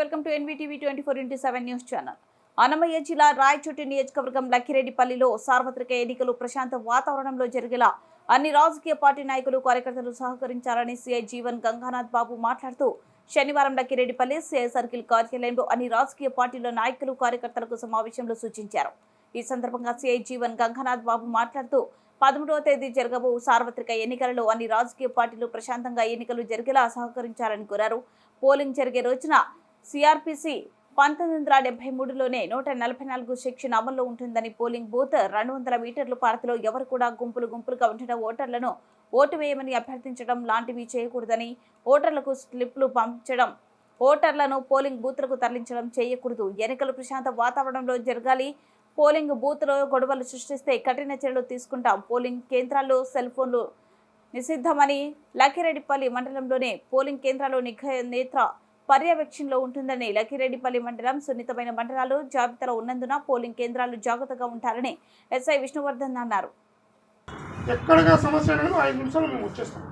Welcome to NVTV twenty four into seven news channel. Annamayya జిల్లా రాయచోటి నియోజకవర్గం లక్కిరెడ్డిపల్లిలో సార్వత్రిక ఎన్నికలు ప్రశాంత వాతావరణంలో జరిగేలా అన్ని రాజకీయ పార్టీ నాయకులు కార్యకర్తలు సహకరించాలని సీఐ జీవన్ గంగానాథ్ బాబు మాట్లాడుతూ శనివారం లక్కిరెడ్డిపల్లి సీఐ సర్కిల్ కార్యాలయంలో అన్ని రాజకీయ పార్టీల నాయకులు కార్యకర్తలకు సమావేశంలో సూచించారు. ఈ సందర్భంగా సీఐ జీవన్ గంగానాథ్ బాబు మాట్లాడుతూ పదమూడవ తేదీ జరగబో సార్వత్రిక ఎన్నికలలో అన్ని రాజకీయ పార్టీలు ప్రశాంతంగా ఎన్నికలు జరిగేలా సహకరించాలని కోరారు. పోలింగ్ జరిగే రోజున సిఆర్పిసి పంతొమ్మిది వందల డెబ్బై మూడులోనే నూట నలభై నాలుగు సెక్షన్ అమల్లో ఉంటుందని పోలింగ్ బూత్ రెండు వందల మీటర్ల పారతిలో ఎవరు కూడా గుంపులు గుంపులుగా ఉండడం ఓటర్లను ఓటు వేయమని అభ్యర్థించడం లాంటివి చేయకూడదని ఓటర్లకు స్లిప్లు పంపించడం ఓటర్లను పోలింగ్ బూత్లకు తరలించడం చేయకూడదు. ఎన్నికలు ప్రశాంత వాతావరణంలో జరగాలి. పోలింగ్ బూత్లో గొడవలు సృష్టిస్తే కఠిన చర్యలు తీసుకుంటాం. పోలింగ్ కేంద్రాల్లో సెల్ ఫోన్లు నిషిద్ధమని లక్కిరెడ్డిపల్లి మండలంలోనే పోలింగ్ కేంద్రాలు నిఘ నేత్ర పర్యవేక్షణలో ఉంటుందని లక్కిరెడ్డిపల్లి మండలం సున్నితమైన మండలాలు జాబితాలో ఉన్నందున పోలింగ్ కేంద్రాలు జాగ్రత్తగా ఉంటారని ఎస్ఐ విష్ణువర్ధన్ అన్నారు. ఎక్కడగా సమస్య అనేది ఐదు నిమిషాలు మేము వచ్చేస్తాం.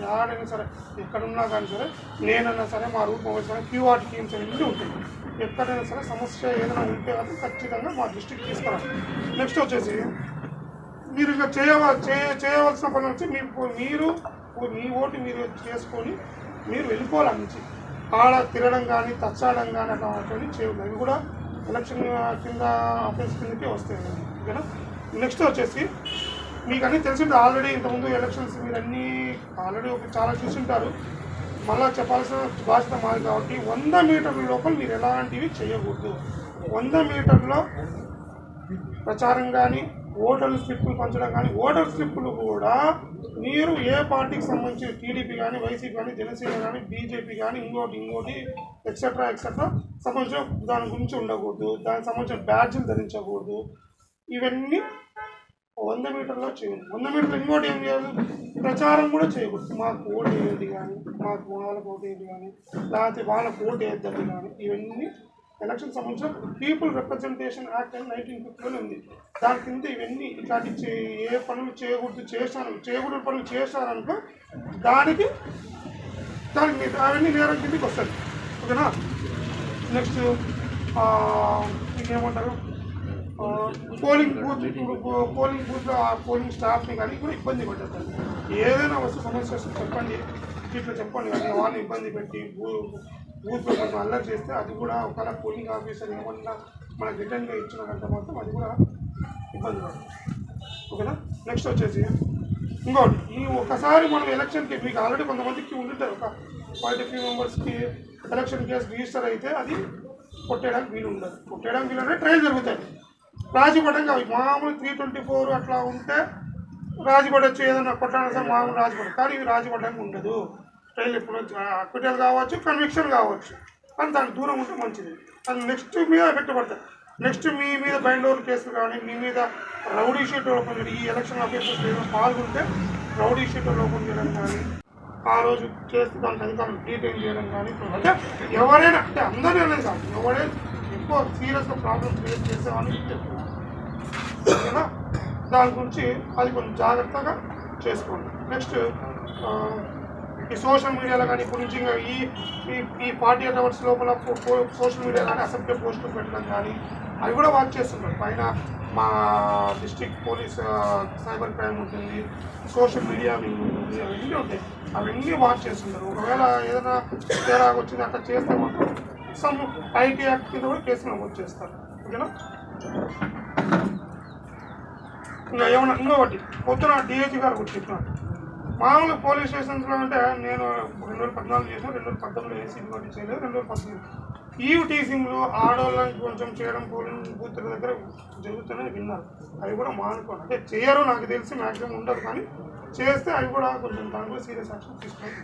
యాడైనా సరే ఎక్కడున్నా కానీ సరే నేనన్నా సరే మా రూట్ మొబైల్స్ క్యూఆర్ టీమ్స్ అనేది ఉంటుంది ఎక్కడైనా సరే సమస్య ఏదైనా ఉంటే అది ఖచ్చితంగా మా డిస్టిక్ తీసుకురా నెక్స్ట్ వచ్చేసి మీరు ఇంకా చేయవ చేయ- చేయవలసిన పని వచ్చి మీ మీరు మీ ఓటు మీరు చేసుకొని మీరు వెళ్ళిపోవాలి నుంచి. ఆడ తిరగడం కానీ తచ్చాడం కానీ అట్లా అటువంటి చేయదు అవి కూడా ఎలక్షన్ కింద ఆఫీస్ కిందకే వస్తాయి. ఓకేనా? నెక్స్ట్ వచ్చేసి మీకు అన్నీ తెలిసింటే ఆల్రెడీ ఇంతకుముందు ఎలక్షన్స్ మీరు అన్నీ ఆల్రెడీ ఒక చాలా చూసింటారు. మళ్ళీ చెప్పాల్సిన బాధ్యత మాది కాబట్టి వంద మీటర్ల లోపల మీరు ఎలాంటివి చేయకూడదు. వంద మీటర్లో ప్రచారం కానీ ఓటర్ స్లిప్పులు పంచడం కానీ ఓటర్ స్లిప్పులు కూడా మీరు ఏ పార్టీకి సంబంధించి టీడీపీ కానీ వైసీపీ కానీ జనసేన కానీ బీజేపీ కానీ ఇంకోటి ఇంకోటి ఎక్సెట్రా ఎక్సెట్రా సంబంధించిన దాని గురించి ఉండకూడదు. దానికి సంబంధించిన బ్యాడ్జ్లు ధరించకూడదు. ఇవన్నీ వంద మీటర్లో చేయండి. వంద మీటర్లు ఇంకోటి ఏం చేయాలి? ప్రచారం కూడా చేయకూడదు. మాకు ఓటు వేయదు కానీ మాకు వాళ్ళకు ఓటు వేయదు కానీ లేకపోతే వాళ్ళకు ఓటు వేయద్దు కానీ ఇవన్నీ ఎలక్షన్ సంబంధించిన పీపుల్ రిప్రజెంటేషన్ యాక్ట్ అని నైన్టీన్ ఫిఫ్టీలో ఉంది. దాని కింద ఇవన్నీ ఇట్లాంటి చే ఏ పనులు చేయకూడదు చేశాను చేయకూడదు పనులు చేశారనుకో దానికి దానికి మీద అవన్నీ నేరం కిందకి వస్తుంది ఓకేనా? నెక్స్ట్ ఇంకేమంటారు? పోలింగ్ బూత్ పోలింగ్ బూత్లో ఆ పోలింగ్ స్టాఫ్ని కానీ కూడా ఇబ్బంది పడ్డారు ఏదైనా వస్తే సమస్య వస్తే చెప్పండి. ఇట్లా చెప్పండి. కానీ వాళ్ళని ఇబ్బంది పెట్టి బూ బూత్లో కొంచెం అల్లరి చేస్తే అది కూడా ఒకవేళ పోలింగ్ ఆఫీసర్ ఏమన్నా మన రిటర్న్గా ఇచ్చినారంటే మాత్రం అది కూడా ఇబ్బంది పడుతుంది ఓకేనా? నెక్స్ట్ వచ్చేసి ఇంకోటి ఈ ఒకసారి మనం ఎలక్షన్కి మీకు ఆల్రెడీ కొంతమందికి ఉంటుంటారు. ఒక ఫార్టీ ఫైవ్ మెంబర్స్కి ఎలక్షన్ కేసు రిజిస్టర్ అయితే అది కొట్టేయడానికి వీలు ఉండదు కొట్టేయడానికి వీలు అంటే ట్రయల్ జరుగుతాయి రాజీపడంగా మామూలు త్రీ ట్వంటీ ఫోర్ అట్లా ఉంటే రాజీపడొచ్చు ఏదైనా కొట్టాలి మామూలు రాజీ కానీ ఇవి రాజీపడడానికి ఉండదు. ట్రయల్ ఎప్పుడు అక్విటల్ కావచ్చు కన్విక్షన్ కావచ్చు. కానీ దానికి దూరం ఉంటే మంచిది. అది నెక్స్ట్ మీద పెట్టబడతాయి నెక్స్ట్ మీ మీద బైండ్ కేసులు కానీ మీ మీద రౌడీ షీట్ ఓపెన్ ఈ ఎలక్షన్ ఆఫీసర్స్ ఏదో పాల్గొంటే రౌడీ షీట్ ఓపెన్ చేయడం కానీ ఆ రోజు చేస్తే దానికి అధికారులు డీటెయిల్ చేయడం కానీ అంటే ఎవరైనా అంటే అందరూ అనేది కాదు. ఎవరైనా ఎక్కువ సీరియస్గా ప్రాబ్లమ్ క్రియేట్ చేసేవాళ్ళని ఓకేనా దాని గురించి అది కొంచెం జాగ్రత్తగా చేసుకోండి. నెక్స్ట్ ఈ సోషల్ మీడియాలో కానీ ఇప్పుడు నుంచి ఇంకా ఈ ఈ- ఈ ఫార్టీ ఎయిట్ అవర్స్ లోపల సోషల్ మీడియా కానీ అసెంబ్లీ పోస్టులు పెట్టడం కానీ అవి కూడా వాచ్ చేస్తున్నారు పైన మా డిస్టిక్ పోలీస్ సైబర్ క్రైమ్ ఉంటుంది సోషల్ మీడియా ఉంటుంది అవన్నీ ఉంటాయి. అవన్నీ వాచ్ చేస్తున్నారు ఒకవేళ ఏదైనా తేడా వచ్చింది అట్లా చేస్తే మాత్రం సమ్ ఐటీ యాక్ట్ కింద కూడా కేసు నమోదు చేస్తారు. ఓకేనా? ఇంకా ఏమన్నా ఇంకొకటి పొద్దున డిఏజీ గారు కూడా చెప్పినారు మామూలు పోలీస్ స్టేషన్స్లో అంటే నేను రెండు వేల పద్నాలుగు చేసాను రెండు వేల పద్దెనిమిది ఏసీ ఇంకోటి చేయలేదు రెండు వేల పద్దెనిమిది ఈవ్ టీసింగ్లో ఆడవాళ్ళకి కొంచెం చేయడం పోలింగ్ బూత్ల దగ్గర జరుగుతుందని విన్నారు అవి కూడా మానుకోండి అంటే చేయరు నాకు తెలిసి మ్యాక్సిమం ఉండదు కానీ చేస్తే అవి కూడా కొంచెం దాని కూడా సీరియస్ యాక్షన్ తీసుకోవాలి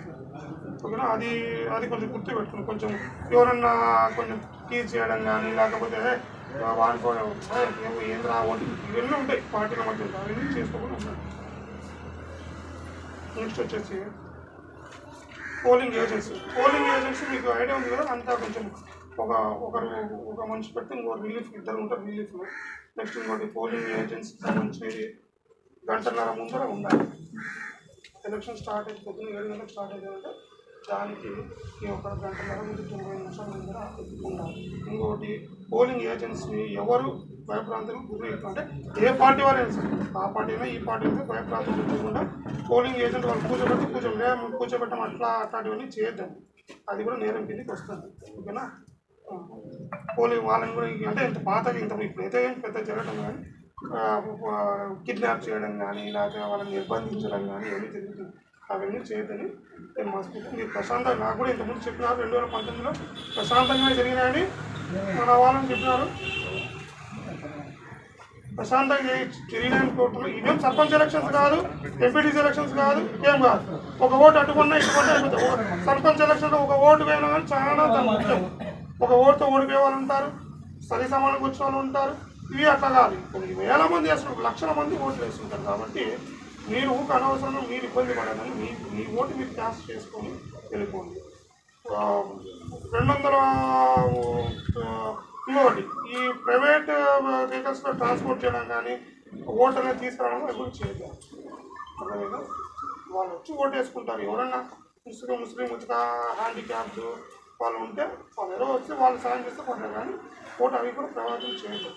ఓకేనా? అది అది కొంచెం గుర్తు పెట్టుకుని కొంచెం ఎవరన్నా కొంచెం టీజ్ చేయడం కానీ లేకపోతే వాడుకోవడం ఏం రావాలి ఇవన్నీ ఉంటాయి పార్టీల మధ్య అవన్నీ చేసుకోకుండా ఉంటాయి నెక్స్ట్ వచ్చేసి పోలింగ్ ఏజెన్సీ. పోలింగ్ ఏజెన్సీ మీకు ఐడియా ఉంది కదా అంతా కొంచెం ఒక ఒకరు ఒక మనిషి పెడితే ఇంకో రిలీఫ్ ఇద్దరు ఉంటారు రిలీఫ్లో నెక్స్ట్ ఇంకోటి పోలింగ్ ఏజెన్సీ సంబంధించి గంటన్నర ముందర ఉండాలి. ఎలక్షన్ స్టార్ట్ అయితే పొద్దున్న ఏడు గంటలకు స్టార్ట్ అయితే దానికి ఈ ఒక గంటన్నర నుంచి తొంభై నిమిషాల ముందర ఇంకోటి పోలింగ్ ఏజెన్సీని ఎవరు భయప్రాంతం గురి అంటే ఏ పార్టీ వాళ్ళు సరే ఆ పార్టీ ఈ పార్టీ అయినా భయప్రాంతం చేయకుండా పోలింగ్ ఏజెంట్ వాళ్ళు కూర్చోబెట్టి కూర్చోం లేదా కూర్చోబెట్టడం అట్లా అట్లాంటివన్నీ చేయొద్దాం అది కూడా నేరం కిందకి వస్తుంది ఓకేనా? పోలింగ్ వాళ్ళని కూడా అంటే ఇంత పాతగా ఇంత ఇప్పుడైతే పెద్ద జరగడం కానీ కిడ్నాప్ చేయడం కానీ లేకపోతే వాళ్ళని నిర్బంధించడం కానీ ఏమీ జరుగుతుంది. అవన్నీ చేయొద్దని నేను మనస్ఫూర్తి మీరు ప్రశాంతంగా నాకు కూడా ఇంతకుముందు చెప్పినారు రెండు వేల పంతొమ్మిదిలో ప్రశాంతంగా జరిగినాయని మన వాళ్ళని చెప్పినారు. ప్రశాంతంగా జరిగినాయని కోరుతున్నాం ఇవేం సర్పంచ్ ఎలక్షన్స్ కాదు ఎంపీటీసీ ఎలక్షన్స్ కాదు ఏం కాదు. ఒక ఓటు అడ్డుకున్నా ఇటుకున్నా ఓ- సర్పంచ్ ఎలక్షన్లో ఒక ఓటు వేయడం కానీ చాలా దాని ముఖ్యం. ఒక ఓటుతో ఓడిపోయే వాళ్ళు ఉంటారు సరి సమానం వచ్చిన వాళ్ళు ఉంటారు. ఇవి అట్లా కాదు. వేల మంది వేస్తున్నారు లక్షల మంది ఓట్లు వేస్తుంటారు కాబట్టి మీరు ఊరికి అనవసరంగా మీరు ఇబ్బంది పడాలని మీ మీ ఓటు మీరు క్యాస్ట్ చేసుకొని వెళ్ళిపోండి. రెండు వందల ఇంకొకటి. ట్రాన్స్పోర్ట్ చేయడం కానీ ఓటు అనేది తీసుకురావడం ఎప్పుడు చేయలేదు అర్థమైందా? వాళ్ళు వచ్చి ఓటు వేసుకుంటారు. ఎవరన్నా ముస్లిం ముస్లిం ఉచిత హ్యాండిక్యాప్డ్ వాళ్ళు ఉంటే వాళ్ళు ఎవరో వచ్చి వాళ్ళు సాయం చేస్తే పడ్డారు కానీ ఓటు అవి కూడా ప్రభావితం చేయలేదు